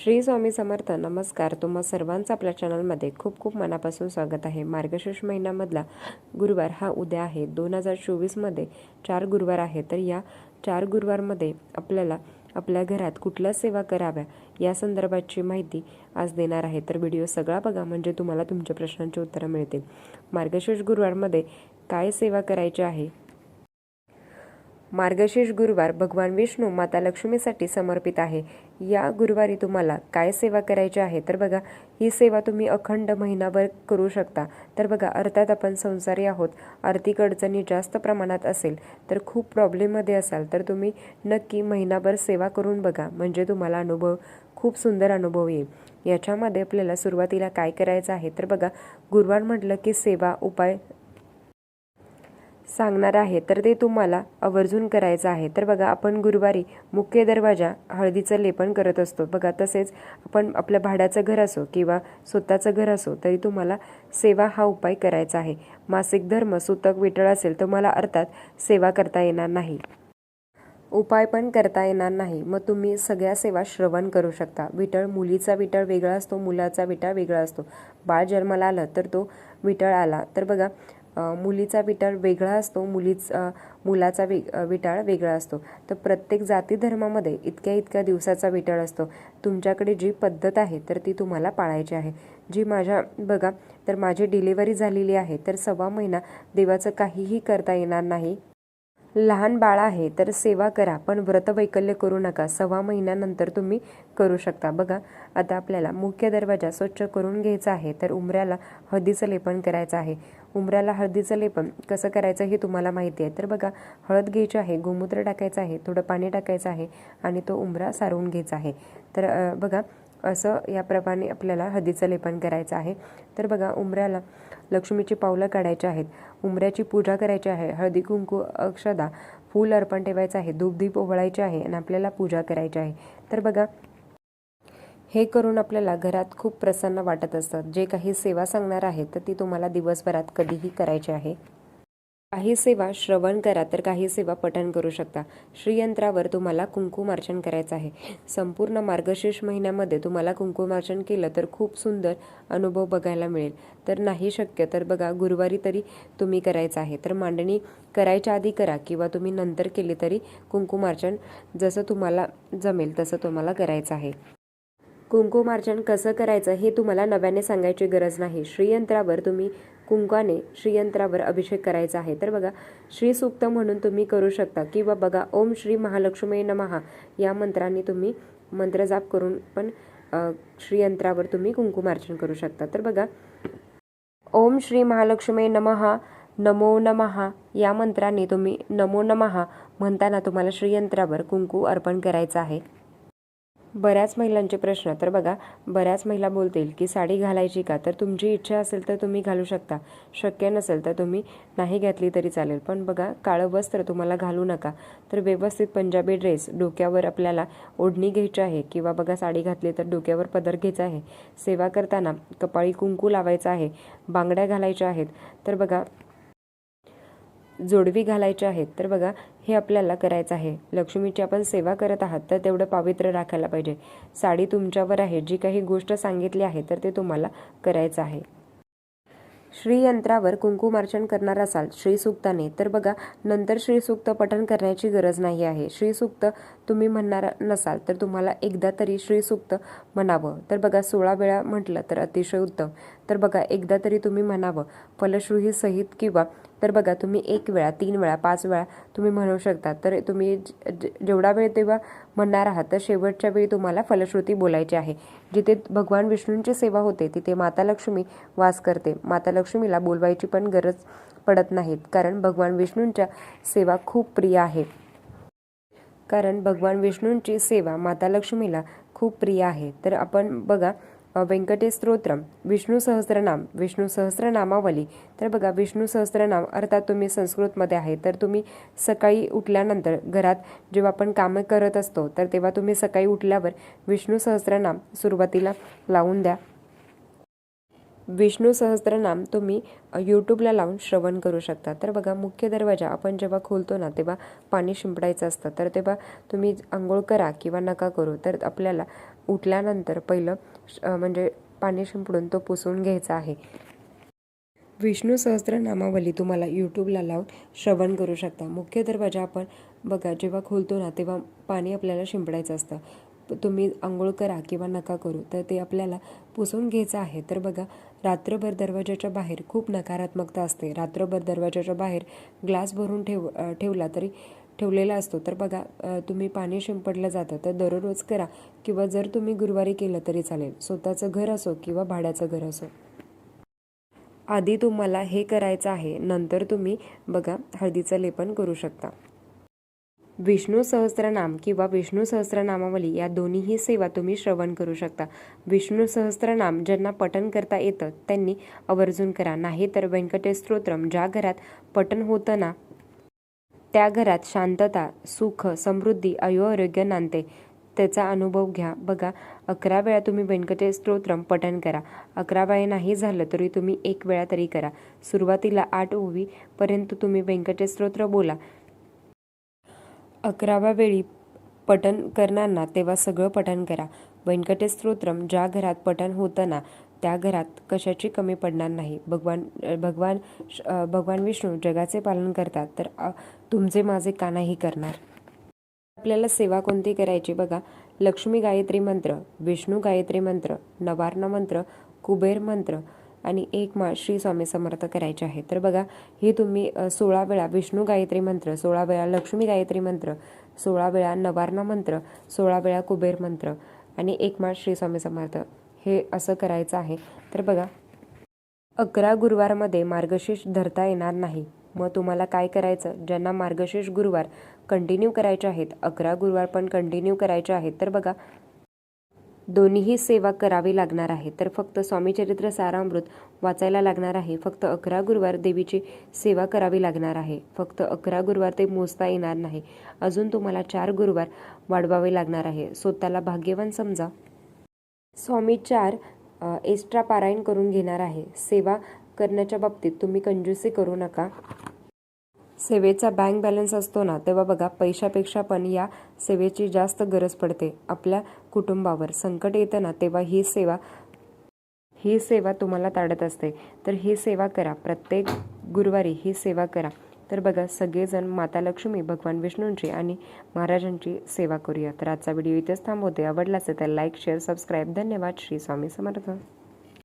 श्री स्वामी समर्थ नमस्कार. तुम्हा सर्वांचं आपल्या चॅनलमध्ये खूप खूप मनापासून स्वागत आहे. मार्गशीर्ष महिन्यामधला गुरुवार हा उद्या आहे. दोन हजार चोवीसमध्ये चार गुरुवार आहे. तर या चार गुरुवारमध्ये आपल्याला आपल्या घरात कुठल्या सेवा कराव्या या संदर्भाची माहिती आज देणार आहे. तर व्हिडिओ सगळा बघा म्हणजे तुम्हाला तुमच्या प्रश्नांची उत्तरं मिळतील. मार्गशीर्ष गुरुवारमध्ये काय सेवा करायची आहे? मार्गशीर्ष गुरुवार भगवान विष्णू माता लक्ष्मीसाठी समर्पित आहे. या गुरुवारी तुम्हाला काय सेवा करायची आहे? तर बघा ही सेवा तुम्ही अखंड महिनाभर करू शकता. तर बघा अर्थात आपण संसारी आहोत. आर्थिक अडचणी जास्त प्रमाणात असेल तर खूप प्रॉब्लेममध्ये असाल तर तुम्ही नक्की महिनाभर सेवा करून बघा. म्हणजे तुम्हाला अनुभव खूप सुंदर अनुभव येईल. याच्यामध्ये आपल्याला सुरुवातीला काय करायचं आहे? तर बघा गुरुवार म्हटलं की सेवा उपाय सांगणार आहे. तर ते तुम्हाला आवर्जून करायचं आहे. तर बघा आपण गुरुवारी मुख्य दरवाजा हळदीचं लेपन करत असतो. बघा तसेच आपण आपल्या भाड्याचं घर असो किंवा स्वतःचं घर असो तरी तुम्हाला सेवा हा उपाय करायचा आहे. मासिक धर्म सुतक विटळ असेल तर मला अर्थात सेवा करता येणार नाही. उपाय पण करता येणार नाही. मग तुम्ही सगळ्या सेवा श्रवण करू शकता. विटळ मुलीचा विटळ वेगळा असतो मुलाचा विटळ वेगळा असतो. बाळ जन्माला आलं तर तो विटळ आला. तर बघा मुलीचा विटाळ वेगळा असतो मुलीच मुलाचा वे विटाळ वेगळा असतो. तर प्रत्येक जाती धर्मामध्ये इतक्या इतक्या दिवसाचा विटाळ असतो. तुमच्याकडे जी पद्धत आहे तर ती तुम्हाला पाळायची आहे. जी माझ्या बघा तर माझी डिलिव्हरी झालेली आहे तर सव्वा महिना देवाचं काहीही करता येणार नाही. लहान बाळ आहे तर सेवा करा पण व्रतवैकल्य करू नका. सव्वा महिन्यानंतर तुम्ही करू शकता. बघा आता आपल्याला मुख्य दरवाजा स्वच्छ करून घ्यायचा आहे तर उमऱ्याला हळदीचं लेपन करायचं आहे. उमऱ्याला हळदीचं लेपन कसं करायचं हे तुम्हाला माहिती आहे. तर बघा हळद घ्यायची आहे गोमूत्र टाकायचं आहे थोडं पाणी टाकायचं आहे आणि तो उमरा सारवून घ्यायचा आहे. तर बघा असं याप्रमाणे आपल्याला हळदीचं लेपन करायचं आहे. तर बघा उमऱ्याला लक्ष्मीची पावलं काढायची आहेत. उमऱ्याची पूजा करायची आहे. हळदी कुंकू अक्षदा फूल अर्पण ठेवायचं आहे. धूपदीप ओवळायचे आहे आणि आपल्याला पूजा करायची आहे. तर बघा हे करून आपल्याला घरात खूप प्रसन्न वाटत असतं. जे काही सेवा सांगणार आहे तर ती तुम्हाला दिवसभरात कधीही करायची आहे. काही सेवा श्रवण करा तर काही सेवा पठण करू शकता. श्रीयंत्रावर तुम्हाला कुंकुमार्चन करायचं आहे. संपूर्ण मार्गशीर्ष महिन्यामध्ये तुम्हाला कुंकुमार्चन केलं तर खूप सुंदर अनुभव बघायला मिळेल. तर नाही शक्य तर बघा गुरुवारी तरी तुम्ही करायचं आहे. तर मांडणी करायच्या आधी करा किंवा तुम्ही नंतर केली तरी कुंकुमार्चन जसं तुम्हाला जमेल तसं तुम्हाला करायचं आहे. कुंकुमार्चन कसं करायचं हे तुम्हाला नव्याने सांगायची गरज नाही. श्रीयंत्रावर तुम्ही कुंकाने श्रीयंत्रावर अभिषेक करायचा आहे. तर बघा श्री सूक्त म्हणून तुम्ही करू शकता किंवा बघा ओम श्री महालक्ष्मी नमहा या मंत्राने तुम्ही मंत्र जाप करून पण श्रीयंत्रावर तुम्ही कुंकुमार्चन करू शकता. तर बघा ओम श्री महालक्ष्मी नमहा नमो नमहा या मंत्राने तुम्ही नमो नमहा म्हणताना तुम्हाला श्रीयंत्रावर कुंकू अर्पण करायचं आहे. बऱ्याच महिलांचे प्रश्न तर बघा बऱ्याच महिला बोलतील की साडी घालायची का? तर तुमची इच्छा असेल तर तुम्ही घालू शकता. शक्य नसेल तर तुम्ही नाही घातली तरी चालेल. पण बघा काळं वस्त्र तुम्हाला घालू नका. तर व्यवस्थित पंजाबी ड्रेस डोक्यावर आपल्याला ओढणी घ्यायची आहे किंवा बघा साडी घातली तर डोक्यावर पदर घ्यायचा आहे. सेवा करताना कपाळी कुंकू लावायचं आहे. बांगड्या घालायच्या आहेत. तर बघा जोडवी घालायचे आहेत. तर बघा हे आपल्याला करायचं आहे. लक्ष्मीची आपण सेवा करत आहात तर तेवढं पावित्र्य राखायला पाहिजे. साडी तुमच्यावर आहे. जी काही गोष्ट सांगितली आहे तर ते तुम्हाला करायचं आहे. श्रीयंत्रावर कुंकुमार्चन करणार असाल श्रीसूक्ताने. तर बघा नंतर श्रीसूक्त पठण करण्याची गरज नाही आहे. श्रीसूक्त तुम्ही म्हणणार नसाल तर तुम्हाला एकदा तरी श्रीसूक्त म्हणावं. तर बघा सोळा वेळा म्हटलं तर अतिशय उत्तम. तर बघा एकदा तरी तुम्ही म्हणावं फलश्रुही सहित किंवा तर बघा तुम्ही एक वेळा तीन वेळा पाच वेळा तुम्ही म्हणू शकता. तर तुम्ही जेवढा वेळ तेव्हा म्हणणार आहात तर शेवटच्या वेळी तुम्हाला फलश्रुती बोलायची आहे. जिथे भगवान विष्णूंची सेवा होते तिथे माता लक्ष्मी वास करते. माता लक्ष्मीला बोलवायची पण गरज पडत नाहीत कारण भगवान विष्णूंच्या सेवा खूप प्रिय आहे. कारण भगवान विष्णूंची सेवा माता लक्ष्मीला खूप प्रिय आहे. तर आपण बघा व्यंकटेश स्तोत्रम विष्णू सहस्रनाम विष्णू सहस्रनामावली. तर बघा विष्णू सहस्रनाम अर्थात तुम्ही संस्कृतमध्ये आहे तर तुम्ही सकाळी उठल्यानंतर घरात जेव्हा आपण कामं करत असतो तर तेव्हा तुम्ही सकाळी उठल्यावर विष्णू सहस्रनाम सुरुवातीला लावून द्या. विष्णू सहस्त्रनाम तुम्ही यूट्यूबला लावून श्रवण करू शकता. तर बघा मुख्य दरवाजा आपण जेव्हा खोलतो ना तेव्हा पाणी शिंपडायचं असतं. तर तेव्हा तुम्ही आंघोळ करा किंवा नका करू. तर आपल्याला उठल्यानंतर पहिलं श- म्हणजे पाणी शिंपडून तो पुसून घ्यायचा आहे. विष्णू सहस्त्रनामावली तुम्हाला यूट्यूबला लावून श्रवण करू शकता. मुख्य दरवाजा आपण बघा जेव्हा खोलतो ना तेव्हा पाणी आपल्याला शिंपडायचं असतं. तुम्ही आंघोळ करा किंवा नका करू. तर ते आपल्याला पुसून घ्यायचं आहे. तर बघा रात्रभर दरवाजाच्या बाहेर खूप नकारात्मकता असते. रात्रभर दरवाजाच्या बाहेर ग्लास भरून ठेव ठेवला तरी ठेवलेला असतो. तर बघा तुम्ही पाणी शिंपडलं जातं तर दररोज करा किंवा जर तुम्ही गुरुवारी केलं तरी चालेल. स्वतःचं घर असो किंवा भाड्याचं घर असो. आधी तुम्हाला हे करायचं आहे. नंतर तुम्ही बघा हळदीचं लेपन करू शकता. विष्णू सहस्त्रनाम किंवा विष्णू सहस्त्रनामावली या दोन्हीही सेवा तुम्ही श्रवण करू शकता. विष्णू सहस्त्रनाम ज्यांना पठन करता येतं त्यांनी आवर्जून करा. नाही तर व्यंकटेश स्तोत्रम ज्या घरात पठन होतं ना त्या घरात शांतता सुख समृद्धी आयु आरोग्य नांदते त्याचा अनुभव घ्या. बघा अकरा वेळा तुम्ही व्यंकटेश स्तोत्रम पठण करा. अकरा वेळा नाही झालं तरी तुम्ही एक वेळा तरी करा. सुरुवातीला आठ ओवीपर्यंत तुम्ही व्यंकटेश स्तोत्र बोला. अकराव्या वेळी पठन करणार ना तेव्हा सगळं पठन करा. व्यंकटेश स्तोत्रम ज्या घरात पठण होतं ना त्या घरात कशाची कमी पडणार नाही? भगवान भगवान श- भगवान विष्णू जगाचे पालन करतात तर तुमचे माझे कानाही करणार? आपल्याला सेवा कोणती करायची बघा? लक्ष्मी गायत्री मंत्र विष्णू गायत्री मंत्र नवार्ण मंत्र कुबेर मंत्र आणि एक माळ श्री स्वामी समर्थ करायचे आहे तर बघा ही तुम्ही सोळा वेळा विष्णू गायत्री मंत्र सोळा वेळा लक्ष्मी गायत्री मंत्र सोळा वेळा नवारणा मंत्र सोळा वेळा कुबेर मंत्र आणि एक माळ श्री स्वामी समर्थ हे असं करायचं आहे. तर बघा अकरा गुरुवारमध्ये मार्गशीर्ष धरता येणार नाही. मग तुम्हाला काय करायचं? ज्यांना मार्गशीर्ष गुरुवार कंटिन्यू करायचे आहेत अकरा गुरुवार पण कंटिन्यू करायचे आहेत. तर बघा दोन्हीही सेवा करावी लागणार आहे. तर फक्त स्वामीचरित्र सारामृत वाचायला लागणार आहे. फक्त अकरा गुरुवार देवीची सेवा करावी लागणार आहे. फक्त अकरा गुरुवार ते मोजता येणार नाही. अजून तुम्हाला चार गुरुवार वाढवावे लागणार आहे. स्वतःला भाग्यवान समजा. स्वामी चार एक्स्ट्रा पारायण करून घेणार आहे. सेवा करण्याच्या बाबतीत तुम्ही कंजूसी करू नका. सेवेचा बँक बॅलन्स असतो ना तेव्हा बघा पैशापेक्षा पण या सेवेची जास्त गरज पडते. आपल्या कुटुंबावर संकट येतं ना तेव्हा ही सेवा ही सेवा तुम्हाला ताडत असते. तर ही सेवा करा. प्रत्येक गुरुवारी ही सेवा करा. तर बघा सगळेजण माता लक्ष्मी भगवान विष्णूंची आणि महाराजांची सेवा करूया तर आजचा व्हिडिओ इथेच थांबवते. आवडला असेल तर लाईक शेअर सबस्क्राईब धन्यवाद. श्री स्वामी समर्थ.